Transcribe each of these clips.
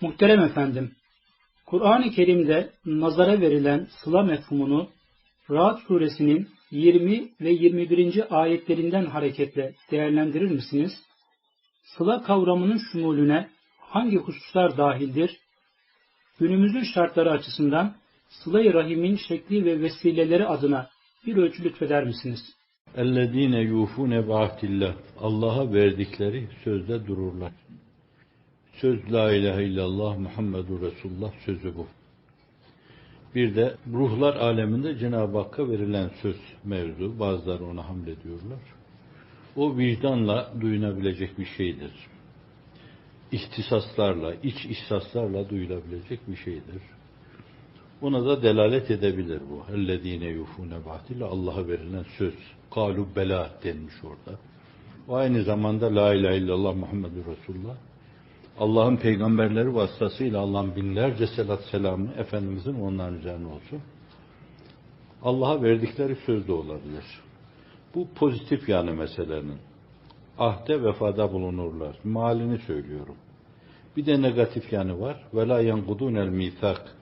Muhterem efendim, Kur'an-ı Kerim'de nazara verilen sıla mefhumunu Rahat suresinin 20 ve 21. ayetlerinden hareketle değerlendirir misiniz? Sıla kavramının şumulüne hangi hususlar dahildir? Günümüzün şartları açısından sıla-i rahimin şekli ve vesileleri adına bir ölçü lütfeder misiniz? اَلَّذ۪ينَ يُوفُونَ بَعْتِ Allah'a verdikleri sözde dururlar. Söz La İlahe illallah Muhammedur Resulullah sözü bu. Bir de ruhlar aleminde Cenab-ı Hakk'a verilen söz mevzu. Bazıları ona hamlediyorlar. O vicdanla duyunabilecek bir şeydir. İhtisaslarla, iç ihsaslarla duyulabilecek bir şeydir. Ona da delalet edebilir bu. Ellezine yufune bahtıyla Allah'a verilen söz. Kalu bela denmiş orada. O aynı zamanda La ilahe illallah Muhammedur Resulullah Allah'ın peygamberleri vasıtasıyla Allah'ın binlerce selat selamı Efendimizin onların üzerine olsun. Allah'a verdikleri söz de olabilir. Bu pozitif yani meselenin. Ahde vefada bulunurlar. Malini söylüyorum. Bir de negatif yanı var. Ve la el mithak.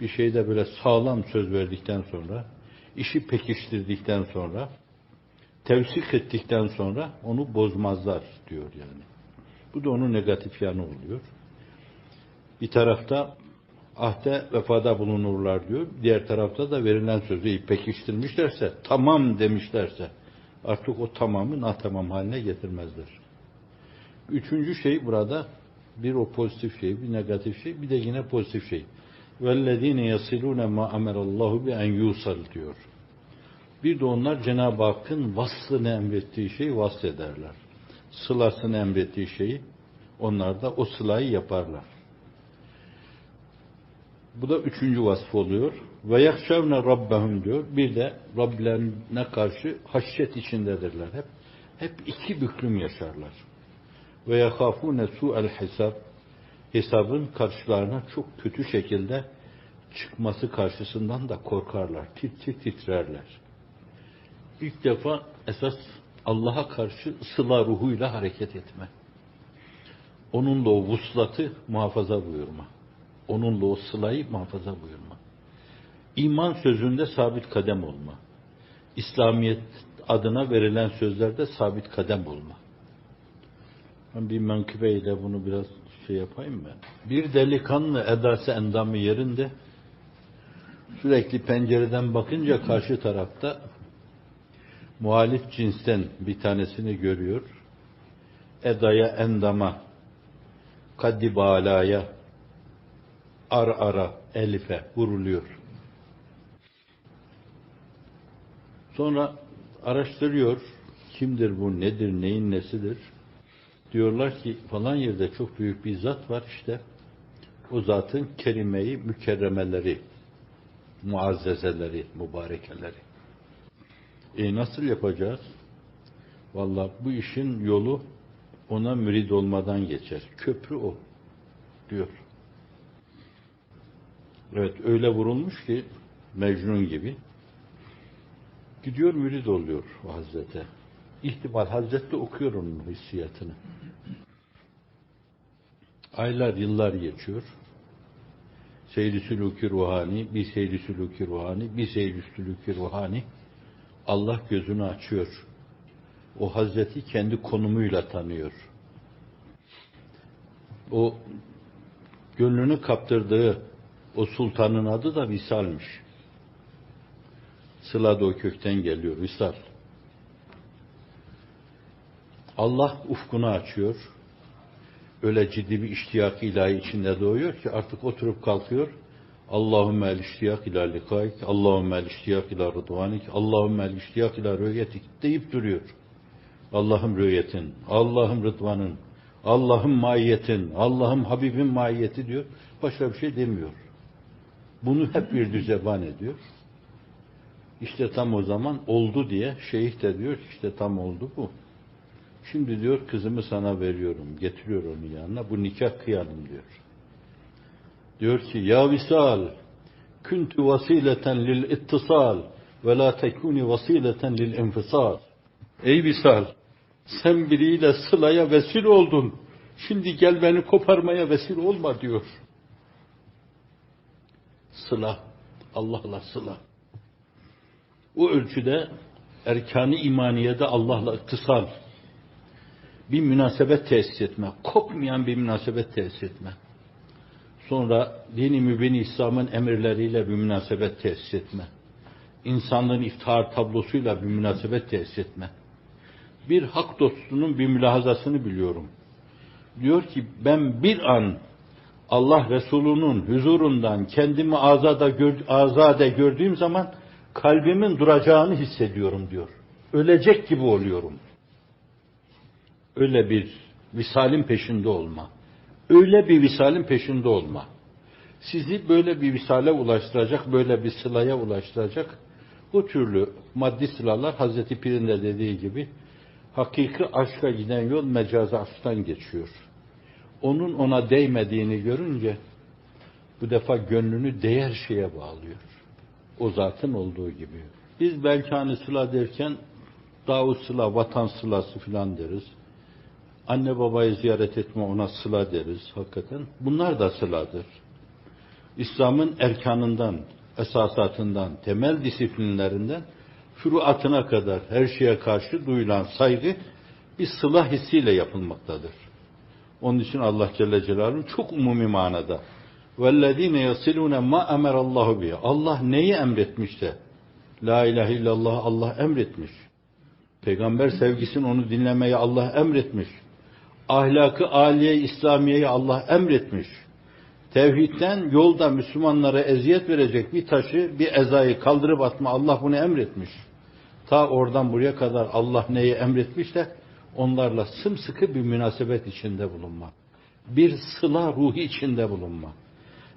Bir şeyde böyle sağlam söz verdikten sonra, işi pekiştirdikten sonra, tevsik ettikten sonra onu bozmazlar diyor yani. Bu da onun negatif yanı oluyor. Bir tarafta ahde vefada bulunurlar diyor. Diğer tarafta da verilen sözü pekiştirmişlerse, tamam demişlerse artık o tamamı nah tamam haline getirmezler. Üçüncü şey burada bir o pozitif şey, bir negatif şey, bir de yine pozitif şey. وَالَّذ۪ينَ يَصِلُونَ مَا اَمَرَ اللّٰهُ بِاَنْ يُوصَلْ diyor. Bir de onlar Cenab-ı Hakk'ın vaslını emrettiği şeyi vasfederler sılasını emrettiği şeyi onlar da o sılayı yaparlar. Bu da üçüncü vasf oluyor. Ve yakşavne rabbehum diyor. Bir de Rablerine karşı haşyet içindedirler. Hep hep iki büklüm yaşarlar. Ve yakafune su'el hesab hesabın karşılarına çok kötü şekilde çıkması karşısından da korkarlar. Tit tit titrerler. İlk defa esas Allah'a karşı sıla ruhuyla hareket etme. Onunla o vuslatı muhafaza buyurma. Onunla o sılayı muhafaza buyurma. İman sözünde sabit kadem olma. İslamiyet adına verilen sözlerde sabit kadem olma. Ben bir menkıbeyle bunu biraz şey yapayım ben. Bir delikanlı edası endamı yerinde sürekli pencereden bakınca karşı tarafta muhalif cinsten bir tanesini görüyor. Edaya, endama, kadibalaya, ar ara, elife vuruluyor. Sonra araştırıyor. Kimdir bu, nedir, neyin nesidir? Diyorlar ki falan yerde çok büyük bir zat var işte. O zatın kelimeyi mükerremeleri, muazzezeleri, mübarekeleri. E nasıl yapacağız? Valla bu işin yolu ona mürid olmadan geçer. Köprü o diyor. Evet öyle vurulmuş ki Mecnun gibi gidiyor mürid oluyor o Hazrete. İhtimal Hazreti okuyor onun hissiyatını. Aylar, yıllar geçiyor. Seyri Sülûki Ruhani, bir Seyri Sülûki Ruhani, bir Seyri Sülûki Ruhani Allah gözünü açıyor. O Hazreti kendi konumuyla tanıyor. O gönlünü kaptırdığı o sultanın adı da Visal'miş. Sıla da o kökten geliyor, Visal. Allah ufkunu açıyor. Öyle ciddi bir iştiyak ilahi içinde doğuyor ki artık oturup kalkıyor. Allahümme el iştiyak ila likaik, Allahümme el iştiyak ila rıdvanik, Allahümme el iştiyak ila rüyetik deyip duruyor. Allah'ım rüyetin, Allah'ım rıdvanın, Allah'ım maiyetin, Allah'ım Habibin maiyeti diyor. Başka bir şey demiyor. Bunu hep bir düzeban ediyor. İşte tam o zaman oldu diye şeyh de diyor işte tam oldu bu. Şimdi diyor kızımı sana veriyorum. Getiriyor onu yanına. Bu nikah kıyalım diyor. Diyor ki ya visal kuntu vasileten lil ittisal ve la tekuni vasileten lil infisal. Ey visal sen biriyle sılaya vesil oldun. Şimdi gel beni koparmaya vesile olma diyor. Sıla. Allah'la sıla. O ölçüde erkanı imaniyede Allah'la ittisal. Bir münasebet tesis etme. Kopmayan bir münasebet tesis etme. Sonra dini mübin İslam'ın emirleriyle bir münasebet tesis etme. İnsanlığın iftihar tablosuyla bir münasebet tesis etme. Bir hak dostunun bir mülahazasını biliyorum. Diyor ki ben bir an Allah Resulü'nün huzurundan kendimi azade, gör, azade gördüğüm zaman kalbimin duracağını hissediyorum diyor. Ölecek gibi oluyorum. Öyle bir visalin peşinde olma. Öyle bir visalin peşinde olma. Sizi böyle bir visale ulaştıracak, böyle bir sılaya ulaştıracak bu türlü maddi sılalar Hazreti Pir'in de dediği gibi hakiki aşka giden yol mecazi aşktan geçiyor. Onun ona değmediğini görünce bu defa gönlünü değer şeye bağlıyor. O zatın olduğu gibi. Biz belki hani sıla derken Davut sıla, vatan sılası filan deriz. Anne babayı ziyaret etme ona sıla deriz hakikaten. Bunlar da sıladır. İslam'ın erkanından, esasatından, temel disiplinlerinden furuatına kadar her şeye karşı duyulan saygı bir sıla hissiyle yapılmaktadır. Onun için Allah Celle Celaluhu çok umumi manada وَالَّذ۪ينَ يَصِلُونَ مَا اَمَرَ اللّٰهُ بِهِ Allah neyi emretmişse La ilahe illallah Allah emretmiş. Peygamber sevgisini onu dinlemeyi Allah emretmiş. Ahlakı aliye İslamiye'yi Allah emretmiş. Tevhidden yolda Müslümanlara eziyet verecek bir taşı, bir ezayı kaldırıp atma Allah bunu emretmiş. Ta oradan buraya kadar Allah neyi emretmiş de onlarla sımsıkı bir münasebet içinde bulunma. Bir sıla ruhi içinde bulunma.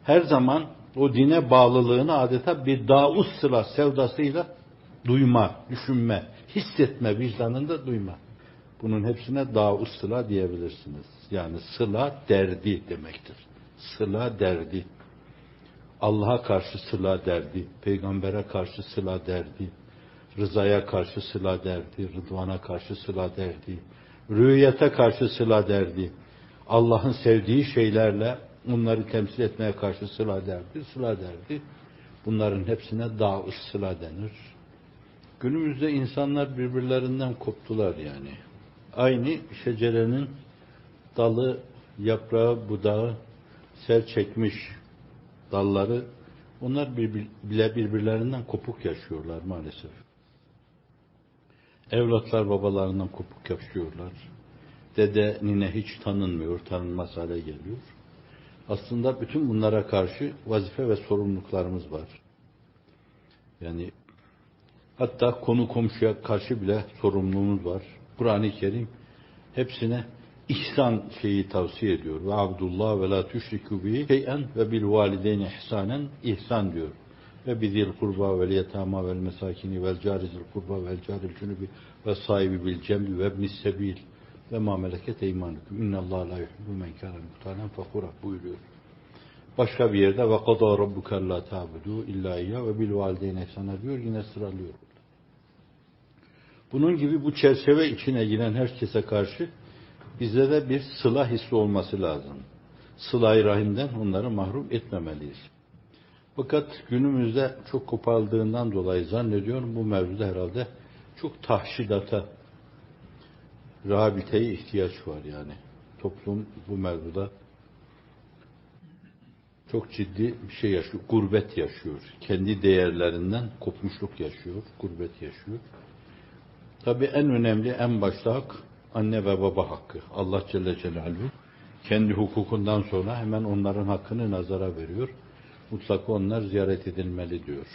Her zaman o dine bağlılığını adeta bir daus sıla sevdasıyla duyma, düşünme, hissetme vicdanında duyma. Bunun hepsine daus sıla diyebilirsiniz. Yani sıla derdi demektir. Sıla derdi. Allah'a karşı sıla derdi. Peygambere karşı sıla derdi. Rızaya karşı sıla derdi. Rıdvana karşı sıla derdi. Rüyete karşı sıla derdi. Allah'ın sevdiği şeylerle onları temsil etmeye karşı sıla derdi. Sıla derdi. Bunların hepsine daus sıla denir. Günümüzde insanlar birbirlerinden koptular yani. Aynı şecerenin dalı, yaprağı, budağı, sel çekmiş dalları onlar bile birbirlerinden kopuk yaşıyorlar maalesef. Evlatlar babalarından kopuk yaşıyorlar. Dede, nine hiç tanınmıyor, tanınmaz hale geliyor. Aslında bütün bunlara karşı vazife ve sorumluluklarımız var. Yani hatta konu komşuya karşı bile sorumluluğumuz var. Kur'an-ı Kerim hepsine ihsan şeyi tavsiye ediyor. Ve Abdullah ve la tüşriku bihi şeyen ve bil valideyni ihsanen ihsan diyor. Ve bizil kurba vel yetama vel mesakini vel carizil kurba vel caril cunubi ve sahibi bil cembi ve ibnis sebil ve ma meleket eymanukum. İnnallâhe la yuhibbu men kâne muhtalen fakura buyuruyor. Başka bir yerde ve kadâ rabbuke allâ ta'budu iyyâ ve bil valideyni ihsana diyor. Yine sıralıyor. Bunun gibi bu çerçeve içine giren herkese karşı bize de bir sıla hissi olması lazım. Sıla-i rahimden onları mahrum etmemeliyiz. Fakat günümüzde çok kopardığından dolayı zannediyorum bu mevzuda herhalde çok tahşidata, rehabiliteye ihtiyaç var yani. Toplum bu mevzuda çok ciddi bir şey yaşıyor. Gurbet yaşıyor. Kendi değerlerinden kopmuşluk yaşıyor. Gurbet yaşıyor. Tabi en önemli, en başta hak anne ve baba hakkı. Allah Celle Celaluhu kendi hukukundan sonra hemen onların hakkını nazara veriyor. Mutlaka onlar ziyaret edilmeli diyor.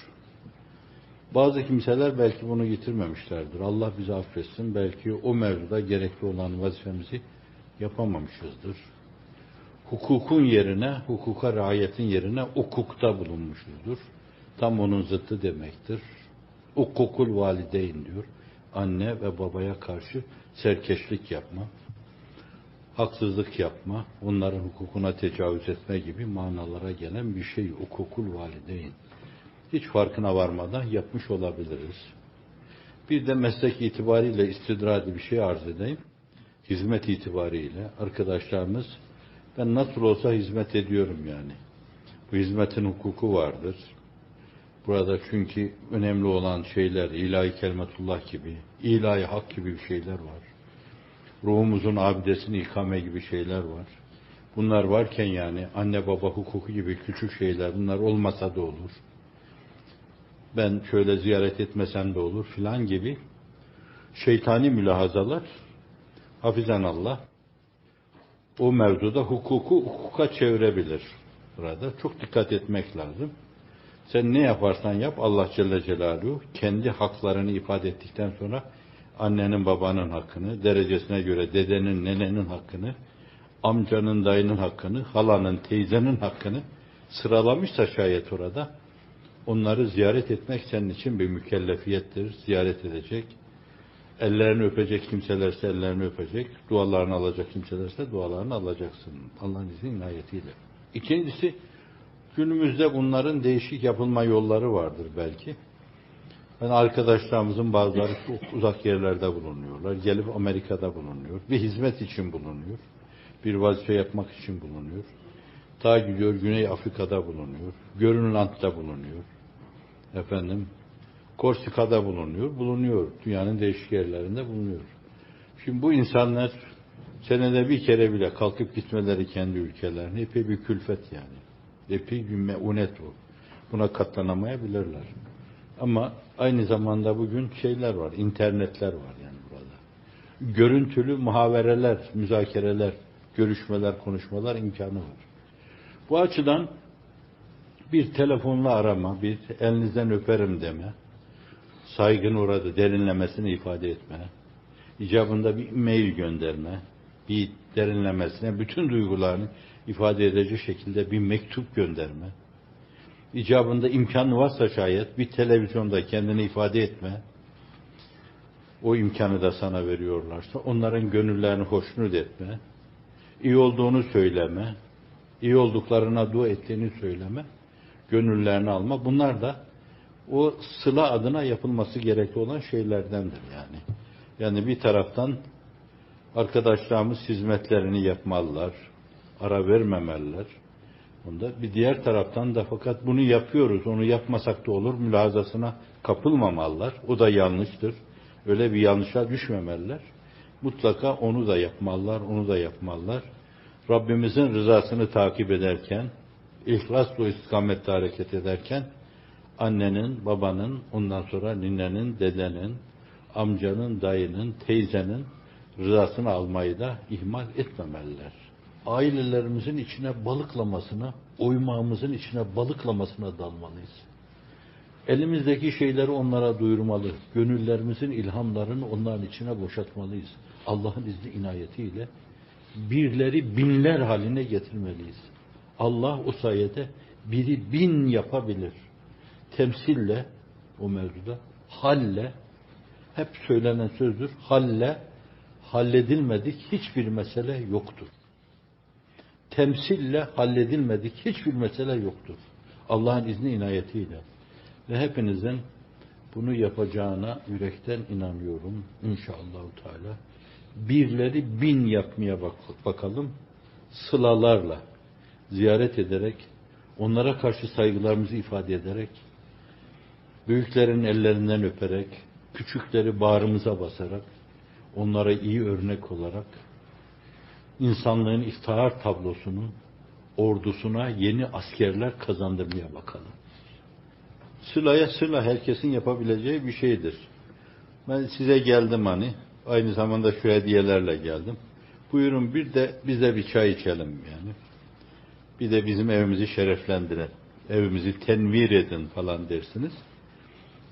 Bazı kimseler belki bunu getirmemişlerdir. Allah bizi affetsin. Belki o mevzuda gerekli olan vazifemizi yapamamışızdır. Hukukun yerine, hukuka riayetin yerine hukukta bulunmuşuzdur. Tam onun zıttı demektir. Hukukul valideyn diyor anne ve babaya karşı serkeşlik yapma, haksızlık yapma, onların hukukuna tecavüz etme gibi manalara gelen bir şey hukukul valideyn. Hiç farkına varmadan yapmış olabiliriz. Bir de meslek itibariyle istidradi bir şey arz edeyim. hizmet itibariyle arkadaşlarımız ben nasıl olsa hizmet ediyorum yani. Bu hizmetin hukuku vardır. Burada çünkü önemli olan şeyler ilahi kelimetullah gibi, ilahi hak gibi bir şeyler var. Ruhumuzun abidesini ikame gibi şeyler var. Bunlar varken yani anne baba hukuku gibi küçük şeyler bunlar olmasa da olur. Ben şöyle ziyaret etmesem de olur filan gibi şeytani mülahazalar hafizan Allah o mevzuda hukuku hukuka çevirebilir burada. Çok dikkat etmek lazım. Sen ne yaparsan yap Allah Celle Celaluhu kendi haklarını ifade ettikten sonra annenin babanın hakkını, derecesine göre dedenin, nenenin hakkını, amcanın, dayının hakkını, halanın, teyzenin hakkını sıralamışsa şayet orada onları ziyaret etmek senin için bir mükellefiyettir. Ziyaret edecek. Ellerini öpecek kimselerse ellerini öpecek. Dualarını alacak kimselerse dualarını alacaksın. Allah'ın izniyle inayetiyle. İkincisi günümüzde bunların değişik yapılma yolları vardır belki. Ben arkadaşlarımızın bazıları çok uzak yerlerde bulunuyorlar. Gelip Amerika'da bulunuyor. Bir hizmet için bulunuyor. Bir vazife yapmak için bulunuyor. Ta gidiyor Güney Afrika'da bulunuyor. Görünland'da bulunuyor. Efendim Korsika'da bulunuyor. Bulunuyor. Dünyanın değişik yerlerinde bulunuyor. Şimdi bu insanlar senede bir kere bile kalkıp gitmeleri kendi ülkelerine epey bir külfet yani. Epey meunet bu. Buna katlanamayabilirler. Ama aynı zamanda bugün şeyler var, internetler var yani burada. Görüntülü muhavereler, müzakereler, görüşmeler, konuşmalar imkanı var. Bu açıdan bir telefonla arama, bir elinizden öperim deme, saygın uğradı derinlemesini ifade etme, icabında bir mail gönderme, bir derinlemesine bütün duygularını ifade edecek şekilde bir mektup gönderme, icabında imkan varsa şayet bir televizyonda kendini ifade etme, o imkanı da sana veriyorlarsa onların gönüllerini hoşnut etme, iyi olduğunu söyleme, iyi olduklarına dua ettiğini söyleme, gönüllerini alma. Bunlar da o sıla adına yapılması gerekli olan şeylerdendir yani. Yani bir taraftan arkadaşlarımız hizmetlerini yapmalılar, ara vermemeliler. Bunda bir diğer taraftan da fakat bunu yapıyoruz, onu yapmasak da olur mülazasına kapılmamalılar. O da yanlıştır. Öyle bir yanlışa düşmemeliler. Mutlaka onu da yapmalılar, onu da yapmalılar. Rabbimizin rızasını takip ederken, ihlasla istikamette hareket ederken, annenin, babanın, ondan sonra ninenin, dedenin, amcanın, dayının, teyzenin rızasını almayı da ihmal etmemeliler. Ailelerimizin içine balıklamasına, oymağımızın içine balıklamasına dalmalıyız. Elimizdeki şeyleri onlara duyurmalı. Gönüllerimizin ilhamlarını onların içine boşaltmalıyız. Allah'ın izni inayetiyle birleri binler haline getirmeliyiz. Allah o sayede biri bin yapabilir. Temsille o mevzuda halle hep söylenen sözdür. Halle halledilmedik hiçbir mesele yoktur. Temsille halledilmedik hiçbir mesele yoktur. Allah'ın izni inayetiyle. Ve hepinizin bunu yapacağına yürekten inanıyorum. İnşallah Teala. Birleri bin yapmaya bak bakalım. Sılalarla ziyaret ederek, onlara karşı saygılarımızı ifade ederek, büyüklerin ellerinden öperek, küçükleri bağrımıza basarak, onlara iyi örnek olarak, insanlığın iftihar tablosunun ordusuna yeni askerler kazandırmaya bakalım. Sılaya sıla herkesin yapabileceği bir şeydir. Ben size geldim hani, aynı zamanda şu hediyelerle geldim. Buyurun bir de bize bir çay içelim yani. Bir de bizim evimizi şereflendirin, evimizi tenvir edin falan dersiniz.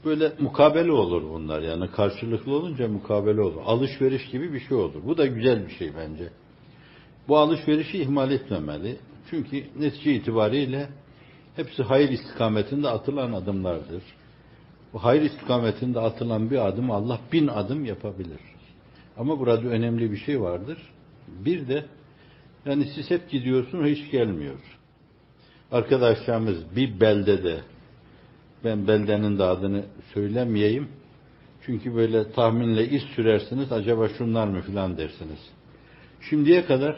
Böyle mukabele olur bunlar yani karşılıklı olunca mukabele olur. Alışveriş gibi bir şey olur. Bu da güzel bir şey bence. Bu alışverişi ihmal etmemeli. Çünkü netice itibariyle hepsi hayır istikametinde atılan adımlardır. Bu hayır istikametinde atılan bir adım Allah bin adım yapabilir. Ama burada önemli bir şey vardır. Bir de yani siz hep gidiyorsunuz hiç gelmiyor. Arkadaşlarımız bir beldede ben beldenin de adını söylemeyeyim. Çünkü böyle tahminle iz sürersiniz acaba şunlar mı filan dersiniz. Şimdiye kadar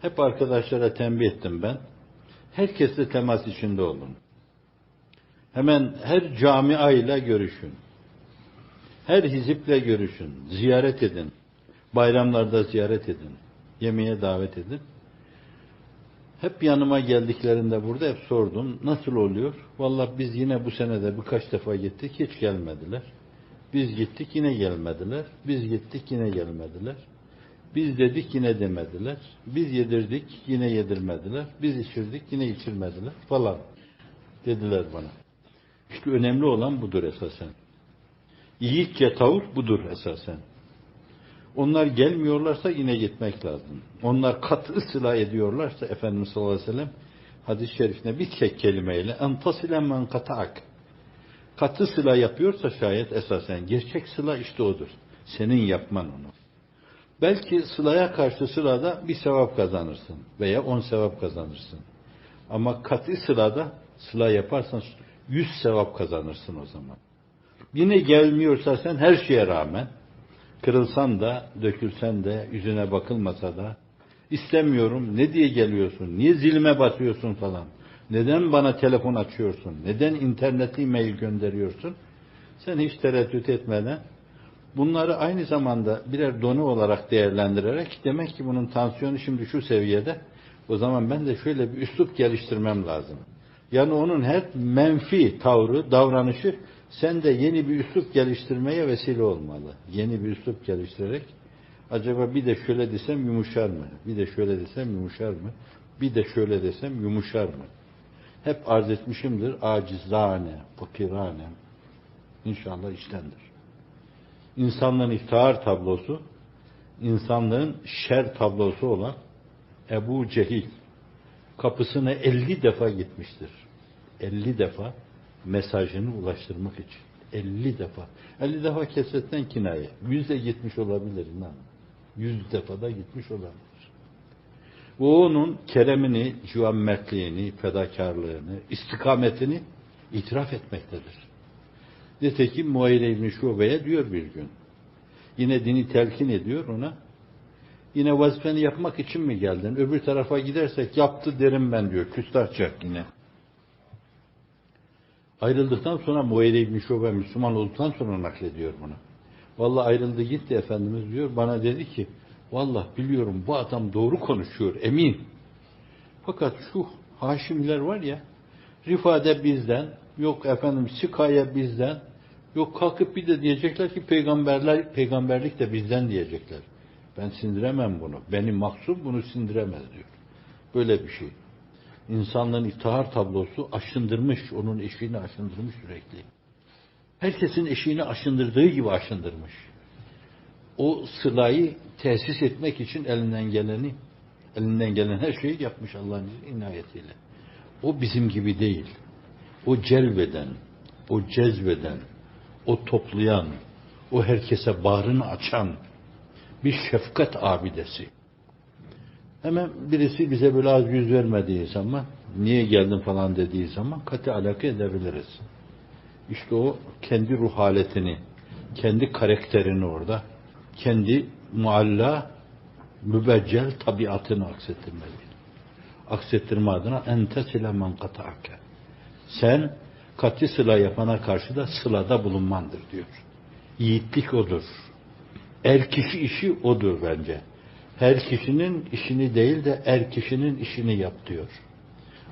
hep arkadaşlara tembih ettim ben. Herkesle temas içinde olun. Hemen her camia ile görüşün. Her hiziple görüşün. Ziyaret edin. Bayramlarda ziyaret edin. Yemeğe davet edin. Hep yanıma geldiklerinde burada hep sordum. Nasıl oluyor? Vallahi biz yine bu senede birkaç defa gittik. Hiç gelmediler. Biz gittik yine gelmediler. Biz gittik yine gelmediler. Biz dedik yine demediler. Biz yedirdik yine yedirmediler. Biz içirdik yine içirmediler falan dediler bana. İşte önemli olan budur esasen. Yiğitçe tavır budur esasen. Onlar gelmiyorlarsa yine gitmek lazım. Onlar katı ıslah ediyorlarsa Efendimiz sallallahu aleyhi ve sellem hadis-i şerifine bir tek kelimeyle entasile men kata'ak katı sıla yapıyorsa şayet esasen gerçek sıla işte odur. Senin yapman onu. Belki sılaya karşı sılada bir sevap kazanırsın veya on sevap kazanırsın. Ama katı sılada sıla yaparsan yüz sevap kazanırsın o zaman. Yine gelmiyorsa sen her şeye rağmen kırılsan da, dökülsen de, yüzüne bakılmasa da istemiyorum, ne diye geliyorsun, niye zilime basıyorsun falan. Neden bana telefon açıyorsun? Neden internete e-mail gönderiyorsun? Sen hiç tereddüt etmeden bunları aynı zamanda birer donu olarak değerlendirerek demek ki bunun tansiyonu şimdi şu seviyede o zaman ben de şöyle bir üslup geliştirmem lazım. Yani onun her menfi tavrı, davranışı sen de yeni bir üslup geliştirmeye vesile olmalı. Yeni bir üslup geliştirerek acaba bir de şöyle desem yumuşar mı? Bir de şöyle desem yumuşar mı? Bir de şöyle desem yumuşar mı? hep arz etmişimdir. Acizane, fakirane. İnşallah iştendir. İnsanlığın iftihar tablosu, insanlığın şer tablosu olan Ebu Cehil kapısına 50 defa gitmiştir. 50 defa mesajını ulaştırmak için. 50 defa. 50 defa kesetten kinaye. Yüzde gitmiş olabilir inan. Yüz defa da gitmiş olabilir. Bu onun keremini, cüammetliğini, fedakarlığını, istikametini itiraf etmektedir. Nitekim Muayre İbni Şube'ye diyor bir gün. Yine dini telkin ediyor ona. Yine vazifeni yapmak için mi geldin? Öbür tarafa gidersek yaptı derim ben diyor. Küstahçak yine. Ayrıldıktan sonra Muayre İbni Şube Müslüman olduktan sonra naklediyor bunu. Vallahi ayrıldı gitti Efendimiz diyor. Bana dedi ki Vallahi biliyorum bu adam doğru konuşuyor, emin. Fakat şu Haşimler var ya, Rifade bizden, yok efendim Sikaya bizden, yok kalkıp bir de diyecekler ki peygamberler, peygamberlik de bizden diyecekler. Ben sindiremem bunu. Benim maksum bunu sindiremez diyor. Böyle bir şey. İnsanlığın iftihar tablosu aşındırmış, onun eşiğini aşındırmış sürekli. Herkesin eşiğini aşındırdığı gibi aşındırmış o sılayı tesis etmek için elinden geleni, elinden gelen her şeyi yapmış Allah'ın inayetiyle. O bizim gibi değil. O celbeden, o cezbeden, o toplayan, o herkese bağrını açan bir şefkat abidesi. Hemen birisi bize böyle az yüz vermediği zaman, niye geldin falan dediği zaman katı alaka edebiliriz. İşte o kendi ruh haletini, kendi karakterini orada kendi mualla mübeccel tabiatını aksettirmeli. Aksettirme adına entesile men kata'ake. Sen katı sıla yapana karşı da sılada bulunmandır diyor. Yiğitlik odur. Er kişi işi odur bence her kişinin işini değil de er kişinin işini yap diyor.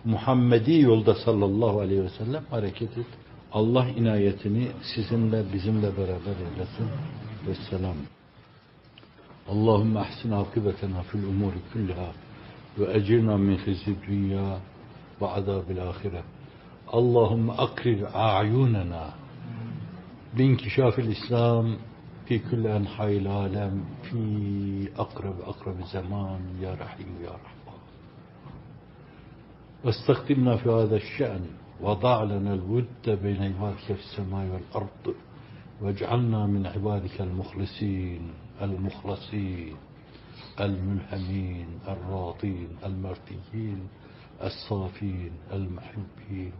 Muhammedi yolda sallallahu aleyhi ve sellem hareket et. Allah inayetini sizinle bizimle beraber eylesin. Vesselam. Allahümme ahsin akıbetena fil umuri kulliha ve ecirna min hizid dünya ve azabil ahire. Allahümme akrir a'yunena bin kişafil İslam في كل أنحاء العالم في أقرب أقرب زمان يا رحيم يا رحمن. واستخدمنا في هذا الشأن وضع لنا الود بين عبادك في السماء والأرض واجعلنا من عبادك المخلصين المخلصين الملهمين الراضين المرضيين الصافين المحبين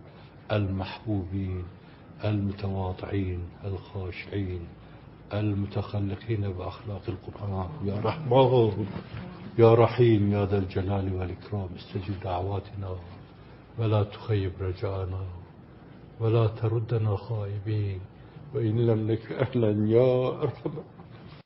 المحبوبين المتواضعين الخاشعين. المتخلقين بأخلاق القرآن. يا رحمن يا رحيم يا ذا الجلال والإكرام استجب دعواتنا ولا تخيب رجاءنا ولا تردنا خائبين. وإن لم نك أهلا يا أرحم